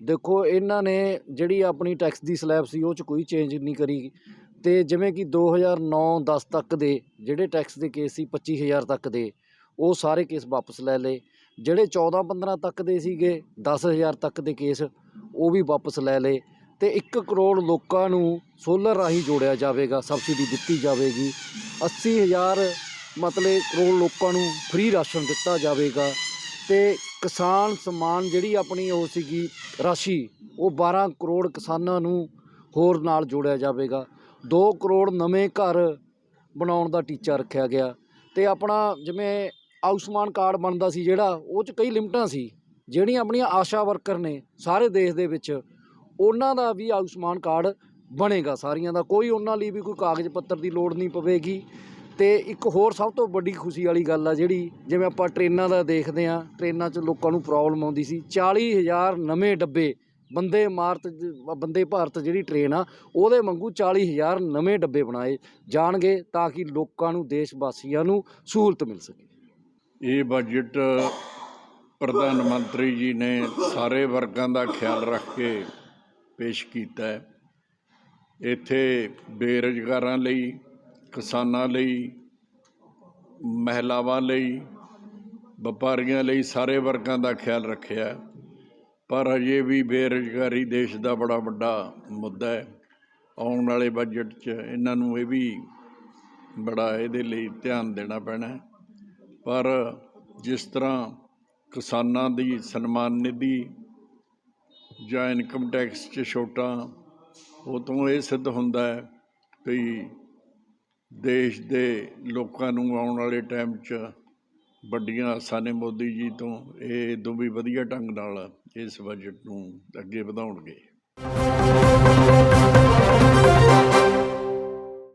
ਦੇਖੋ, ਇਹਨਾਂ ਨੇ ਜਿਹੜੀ ਆਪਣੀ ਟੈਕਸ ਦੀ ਸਲੈਬ ਸੀ, ਉਹ ਚ ਕੋਈ ਚੇਂਜ ਨਹੀਂ ਕਰੀ। ਅਤੇ ਜਿਵੇਂ ਕਿ ਦੋ ਹਜ਼ਾਰ ਨੌ ਦਸ ਤੱਕ ਦੇ ਜਿਹੜੇ ਟੈਕਸ ਦੇ ਕੇਸ ਸੀ, ਪੱਚੀ ਹਜ਼ਾਰ ਤੱਕ ਦੇ, ਉਹ ਸਾਰੇ ਕੇਸ ਵਾਪਸ ਲੈ ਲਏ। ਜਿਹੜੇ 14-15 ਤੱਕ ਦੇ ਸੀਗੇ, ਦਸ ਹਜ਼ਾਰ ਤੱਕ ਦੇ ਕੇਸ ਉਹ ਵੀ ਵਾਪਸ ਲੈ ਲਏ। ਅਤੇ ਇੱਕ ਕਰੋੜ ਲੋਕਾਂ ਨੂੰ ਸੋਲਰ ਰਾਹੀਂ ਜੋੜਿਆ ਜਾਵੇਗਾ ਸਬਸਿਡੀ ਦਿੱਤੀ ਜਾਵੇਗੀ। ਅੱਸੀ ਹਜ਼ਾਰ ਮਤਲਬ ਕਰੋੜ ਲੋਕਾਂ ਨੂੰ ਫ੍ਰੀ ਰਾਸ਼ਨ ਦਿੱਤਾ ਜਾਵੇਗਾ। ਅਤੇ ਕਿਸਾਨ ਸਮਾਨ ਜਿਹੜੀ ਆਪਣੀ ਉਹ ਸੀਗੀ ਰਾਸ਼ੀ, ਉਹ 12 ਕਰੋੜ ਕਿਸਾਨਾਂ ਨੂੰ ਹੋਰ ਨਾਲ ਜੋੜਿਆ ਜਾਵੇਗਾ। 2 ਕਰੋੜ ਨਵੇਂ ਘਰ ਬਣਾਉਣ ਦਾ ਟੀਚਾ ਰੱਖਿਆ ਗਿਆ ਤੇ ਆਪਣਾ ਜਿਵੇਂ ਆਯੁਸ਼ਮਾਨ ਕਾਰਡ ਬਣਦਾ ਸੀ ਜਿਹੜਾ, ਉਹ 'ਚ ਕਈ ਲਿਮਟਾਂ ਸੀ, ਜਿਹੜੀਆਂ ਆਪਣੀਆਂ ਆਸ਼ਾ ਵਰਕਰ ਨੇ ਸਾਰੇ ਦੇਸ਼ ਦੇ ਵਿੱਚ, ਉਹਨਾਂ ਦਾ ਵੀ ਆਯੁਸ਼ਮਾਨ ਕਾਰਡ ਬਣੇਗਾ ਸਾਰੀਆਂ ਦਾ। ਕੋਈ ਉਹਨਾਂ ਲਈ ਵੀ ਕੋਈ ਕਾਗਜ਼ ਪੱਤਰ ਦੀ ਲੋੜ ਨਹੀਂ ਪਵੇਗੀ। ਤੇ ਇੱਕ ਹੋਰ ਸਭ ਤੋਂ ਵੱਡੀ ਖੁਸ਼ੀ ਵਾਲੀ ਗੱਲ ਆ ਜਿਹੜੀ, ਜਿਵੇਂ ਆਪਾਂ ਟ੍ਰੇਨਾਂ ਦਾ ਦੇਖਦੇ ਆ ਟ੍ਰੇਨਾਂ 'ਚ ਲੋਕਾਂ ਨੂੰ ਪ੍ਰੋਬਲਮ ਆਉਂਦੀ ਸੀ। 40000 ਨਵੇਂ ਡੱਬੇ ਬੰਦੇ ਮਾਰਤ, ਬੰਦੇ ਭਾਰਤ ਜਿਹੜੀ ਟ੍ਰੇਨ ਆ, ਉਹਦੇ ਵਾਂਗੂ 40000 ਨਵੇਂ ਡੱਬੇ ਬਣਾਏ ਜਾਣਗੇ ਤਾਂ ਕਿ ਲੋਕਾਂ ਨੂੰ ਦੇਸ਼ ਵਾਸੀਆਂ ਨੂੰ ਸਹੂਲਤ ਮਿਲ ਸਕੇ। ਇਹ ਬਜਟ ਪ੍ਰਧਾਨ ਮੰਤਰੀ ਜੀ ਨੇ ਸਾਰੇ ਵਰਗਾਂ ਦਾ ਖਿਆਲ ਰੱਖ ਕੇ ਪੇਸ਼ ਕੀਤਾ ਹੈ। ਇੱਥੇ ਬੇਰੁਜ਼ਗਾਰਾਂ ਲਈ ਕਿਸਾਨਾਂ ਲਈ, ਮਹਿਲਾਵਾਂ ਲਈ, ਵਪਾਰੀਆਂ ਲਈ ਸਾਰੇ ਵਰਗਾਂ ਦਾ ਖਿਆਲ ਰੱਖਿਆ ਪਰ ਅਜੇ ਵੀ ਬੇਰੁਜ਼ਗਾਰੀ ਦੇਸ਼ ਦਾ ਬੜਾ ਵੱਡਾ ਮੁੱਦਾ ਹੈ। ਆਉਣ ਵਾਲੇ ਬਜਟ 'ਚ ਇਹਨਾਂ ਨੂੰ ਇਹ ਵੀ ਬੜਾ ਇਹਦੇ ਲਈ ਧਿਆਨ ਦੇਣਾ ਪੈਣਾ ਪਰ ਜਿਸ ਤਰ੍ਹਾਂ ਕਿਸਾਨਾਂ ਦੀ ਸਨਮਾਨ ਨਿਧੀ ਜਾਂ ਇਨਕਮ ਟੈਕਸ 'ਚ ਛੋਟਾਂ, ਉਹ ਤੋਂ ਇਹ ਸਿੱਧ ਹੁੰਦਾ ਹੈ ਵੀ ਦੇਸ਼ ਦੇ ਲੋਕਾਂ ਨੂੰ ਆਉਣ ਵਾਲੇ ਟਾਈਮ 'ਚ ਵੱਡੀਆਂ ਆਸਾਂ ਨੇ ਮੋਦੀ ਜੀ ਤੋਂ ਇਹ ਤੋਂ ਵੀ ਵਧੀਆ ਢੰਗ ਨਾਲ ਇਸ ਬਜਟ ਨੂੰ ਅੱਗੇ ਵਧਾਉਣਗੇ।